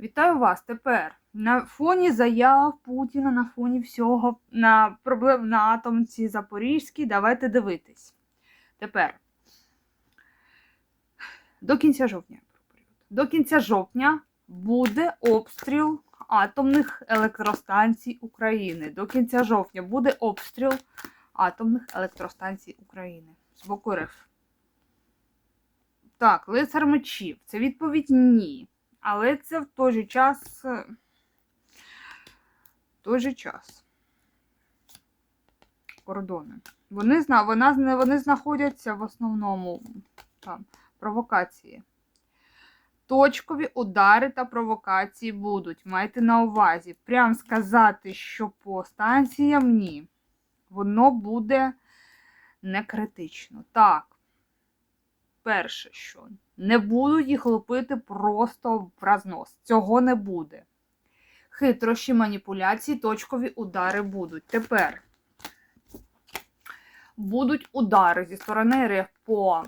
Вітаю вас тепер. На фоні заяв Путіна, на фоні всього, на проблем на атомці Запорізькій. Давайте дивитись. Тепер. До кінця жовтня. До кінця жовтня буде обстріл атомних електростанцій України. До кінця жовтня буде обстріл атомних електростанцій України з боку РФ. Так, лицар мечів. Це відповідь ні. Але це в той же час. е, В той же час. Кордони. Вони, вона, вони знаходяться в основному там, провокації. Точкові удари та провокації будуть. Майте на увазі. Прям сказати, що по станціям ні. Воно буде не критично. Так. Перше, що не будуть їх лупити просто в разнос. Цього не буде. Хитрощі, маніпуляції, точкові удари будуть. Тепер будуть удари зі сторони РФ по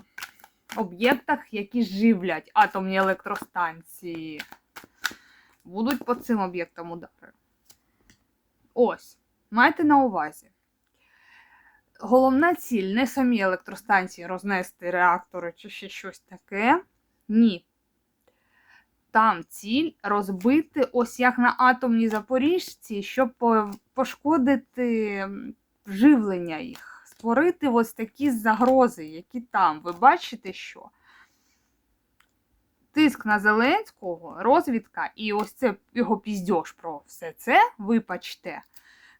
об'єктах, які живлять атомні електростанції. Будуть по цим об'єктам удари. Ось. Майте на увазі. Головна ціль не самі електростанції рознести реактори чи ще щось таке. Ні. Там ціль розбити ось як на атомній Запоріжці, щоб пошкодити м, живлення їх, створити ось такі загрози, які там. Ви бачите, що? Тиск на Зеленського, розвідка і ось це його піздьош про все це, вибачте,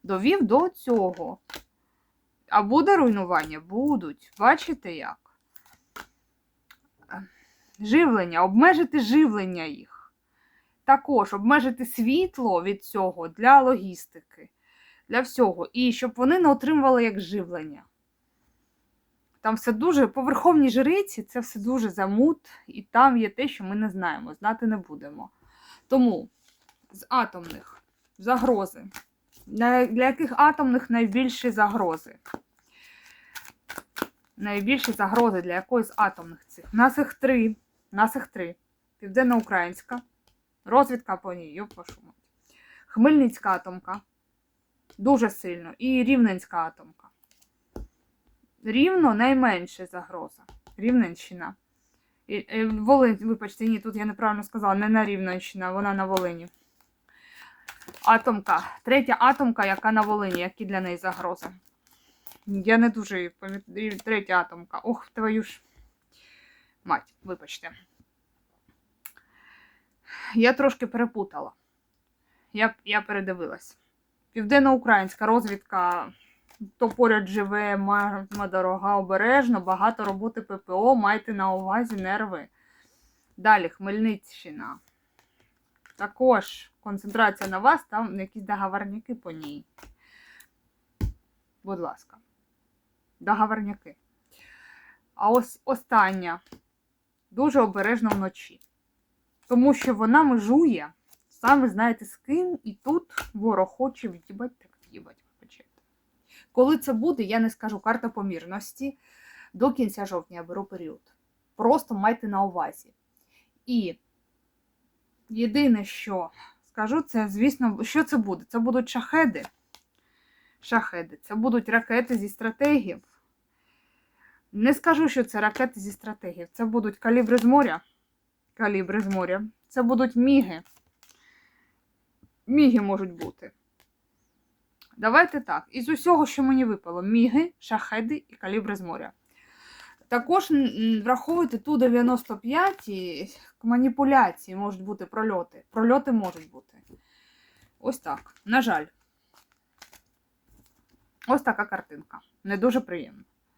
довів до цього. А буде руйнування? Будуть. Бачите як? Живлення, обмежити живлення їх. Також обмежити світло від цього для логістики, для всього. І щоб вони не отримували як живлення. Там все дуже, по верховній жриці це все дуже замут, і там є те, що ми не знаємо, знати не будемо. Тому з атомних загрози. Для, яких атомних найбільші загрози? Найбільші загрози для якоїсь атомних цих. У нас їх три. Нас їх три. Південноукраїнська. Розвідка по ній, йоп вашу. Хмельницька атомка. Дуже сильно. І Рівненська атомка. Рівно найменша загроза. Рівненщина. Е, Волинь, вибачте, ні, тут я неправильно сказала, не на Рівненщина, вона на Волині. Атомка. Третя атомка, яка на Волині, які для неї загрози. Я не дуже пам'ятаю. Третя атомка. Ох, твою ж. Мать, вибачте. Я трошки перепутала. Я, я передивилась. Південноукраїнська розвідка. То поряд живе, марма дорога, обережно, багато роботи ППО, майте на увазі нерви. Далі, Хмельниччина. Також концентрація на вас, там якісь договорняки по ній. Будь ласка. Договорняки. А ось остання. Дуже обережно вночі. Тому що вона межує, саме знаєте з ким, і тут ворог хоче від'їбать, так від'їбать, вибачайте. Коли це буде, я не скажу карта помірності. До кінця жовтня я беру період. Просто майте на увазі. І єдине, що скажу, це, звісно, що це буде? Це будуть шахеди. Шахеди. Це будуть ракети зі стратегів. Не скажу, що це ракети зі стратегів. Це будуть калібри з моря. Калібри з моря. Це будуть міги. Міги можуть бути. Давайте так. Із усього, що мені випало: міги, шахеди і калібри з моря. Також враховуйте ту 95 і маніпуляції можуть бути прольоти. Прольоти можуть бути. Ось так. На жаль. Ось така картинка. Не дуже приємно.